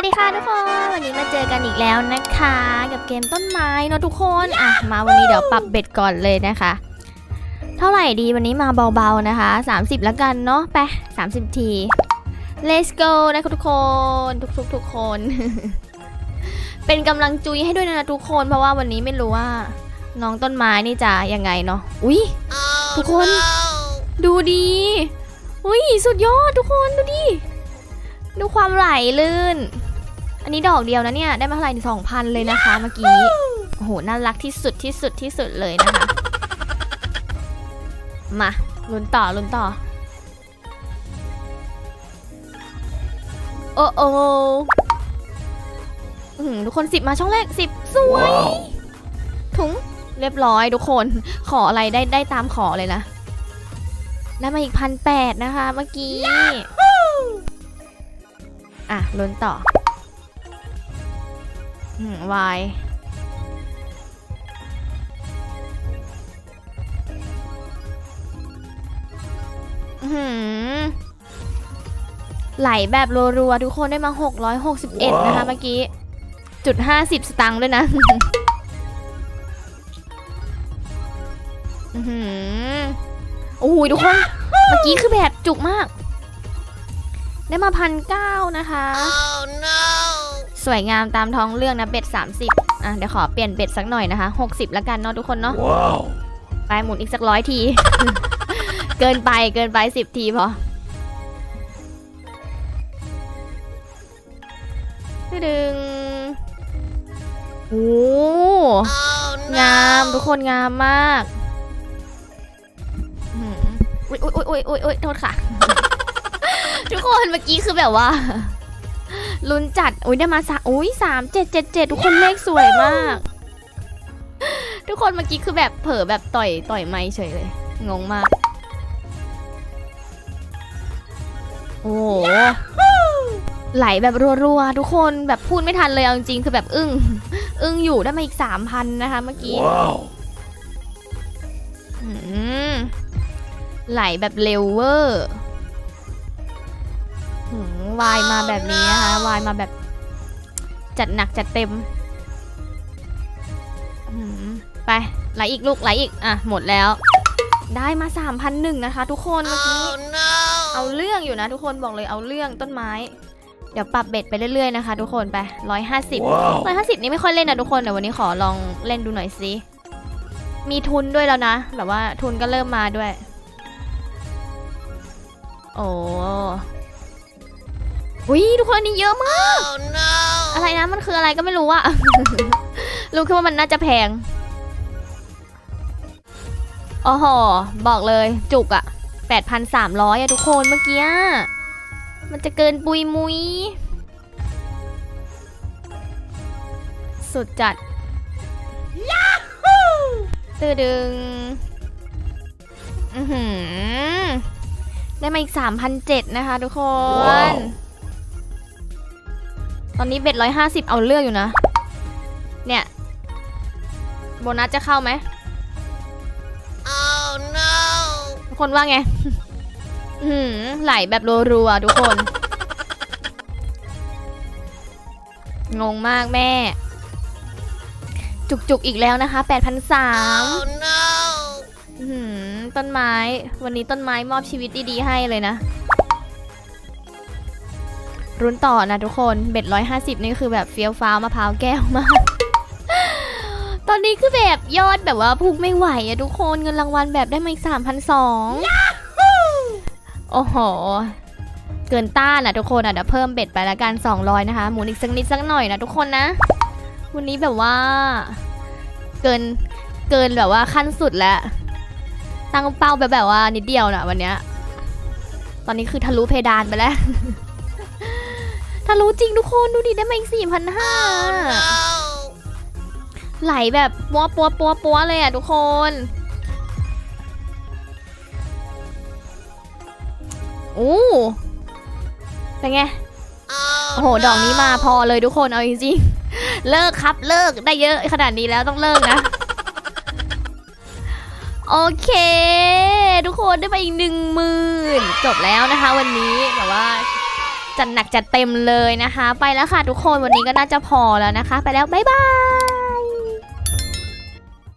วัสดีค่ะทุกคน วันนี้มาเจอกันอีกแล้วนะคะ กับเกมต้นไม้เนอะทุกคนอะมาวันนี้เดี๋ยวปรับเบ็ดก่อนเลยนะคะ เท่าไหร่ดีวันนี้มาเบาๆนะคะ 30แล้วกันเนาะไป30 ที let's go นะคะทุกคนทุกๆทุกคน เป็นกำลังจุยให้ด้วยนะทุกคนเพราะว่าวันนี้ไม่รู้ว่า น้องต้นไม้นี่จะยังไงเนาะอุ้ยทุกคน ดูดีอุ้ยสุดยอดทุกคนดูดิดูความไหลลื่น อันนี้ดอกเดียวนะเนี่ยได้มาเท่าไหร่สองพันเลยนะคะเมื่อกี้โอ้โหน่ารักที่สุดที่สุดที่สุดเลยนะคะ มาลุ้นต่อลุ้นต่อ โอ้โออื้อหือทุกคนสิบมาช่องแรกสิบสวยถุงเรียบร้อยทุกคนขออะไรได้ได้ตามขอเลยนะได้มาอีกพันแปดนะคะเมื่อกี้ อะลุ้นต่อ อืมวายอื้อหือไหลแบบรัวๆ ทุกคนได้มา 661 นะคะเมื่อกี้ จุด 50 สตังค์ด้วยนะอื้อหือโอ้โหทุกคน เมื่อกี้คือแบบจุกมาก ได้มาพันเก้านะคะ Oh no! สวยงามตามท้องเรื่องนะเบ็ด 30 อะเดี๋ยวขอเปลี่ยนเบ็ดสักหน่อยนะคะ 60แล้วกันเนาะทุกคนเนาะ Wow! ไปหมุนอีกสักร้อยที เกินไปเกินไป 10 ทีพอดึงโอ้ Oh งาม no! ทุกคนงามมากอื้อหืออุ้ยอุ้ยอุ้ยอุ้ยอุ้ยโทษค่ะ ทุกคนเมื่อกี้คือแบบว่า ลุ้นจัด อุ้ยได้มาสามอุ้ยสามเจ็ดเจ็ดเจ็ดทุกคนเลขสวยมาก ทุกคนเมื่อกี้คือแบบเผลอแบบต่อยต่อยไม่เฉยเลย งงมาก โอ้โหไหลแบบรัวๆ ทุกคนแบบพูดไม่ทันเลยเอาจริงๆคือแบบอึ้ง อึ้งอยู่ได้มาอีกสามพันนะคะเมื่อกี้ Wow! อืมไหลแบบเร็วเวอร์หืม วายมาแบบนี้นะคะวายมาแบบ จัดหนักจัดเต็มหืมไปไหลอีกลูกไหลอีก อะ หมดแล้ว ได้มา 3 0 0 1นะคะ ทุกคนเมื่อกี้ Oh no! เอาเรื่องอยู่นะทุกคนบอกเลยเอาเรื่องต้นไม้ เดี๋ยวปรับเบ็ดไปเรื่อยๆนะคะ ทุกคนไปร้อยห้าสิบ Wow! ร้อยห้าสิบนี่ไม่ค่อยเล่นนะทุกคนเดี๋ยววันนี้ขอลองเล่นดูหน่อยสิมีทุนด้วยแล้วนะ แบบว่าทุนก็เริ่มมาด้วย โอ้ วิทุกคนอันนี้เยอะมาก Oh no! อะไรนะมันคืออะไรก็ไม่รู้อะ รู้แค่ว่ามันน่าจะแพงโอ้โหบอกเลยจุกอะ8,300อะทุกคนเมื่อกี้อะมันจะเกินปุยมุย สุดจัดตื้อดึง อือหือได้มาอีก 3,700นะคะทุกคนว้าว ตอนนี้เบ็ดร้อยห้าสิบเอาเรื่องอยู่นะ เนี่ย โบนัสจะเข้าไหม Oh no! ทุกคนว่าไง อือหือไหลแบบรัวๆทุกคน งงมากแม่ จุกๆอีกแล้วนะคะ8,003 Oh no! อื้อหือต้นไม้ วันนี้ต้นไม้มอบชีวิตดีๆให้เลยนะ รุนต่อนะทุกคนเบ็ดร้อยห้าสิบนี่คือแบบเฟี้ยวฟ้าวมะพร้าวแก้วมาก ตอนนี้คือแบบยอดแบบว่าพุ่งไม่ไหวอะทุกคนเงินรางวัลแบบได้มาอีกสามพันสองโอ้โห เกินต้านอะทุกคนอะเดี๋ยวเพิ่มเบ็ดไปละกัน200นะคะ หมุนอีกสักนิดสักหน่อยนะทุกคนนะ วันนี้แบบว่า เกินเกินแบบว่าขั้นสุดแล้ว ตั้งเป้าไปแบบว่านิดเดียวนะวันเนี้ย ตอนนี้คือทะลุเพดานไปแล้ว ทะลุจริงทุกคนดูดิได้มาอีกสี่พันห้าไหลแบบปัวปัวปัวปัวเลยอะทุกคน โอ้เป็นไง Oh โอ้โห ดอกนี้มาพอเลยทุกคน เอาจริงๆ เลิกครับเลิกได้เยอะขนาดนี้แล้วต้องเลิกนะ โอเค ทุกคนได้ไปอีกหนึ่งหมื่นจบแล้วนะคะวันนี้แบบว่า จัดหนักจัดเต็มเลยนะคะ ไปแล้วค่ะทุกคนวันนี้ก็น่าจะพอแล้วนะคะ ไปแล้วบ๊ายบาย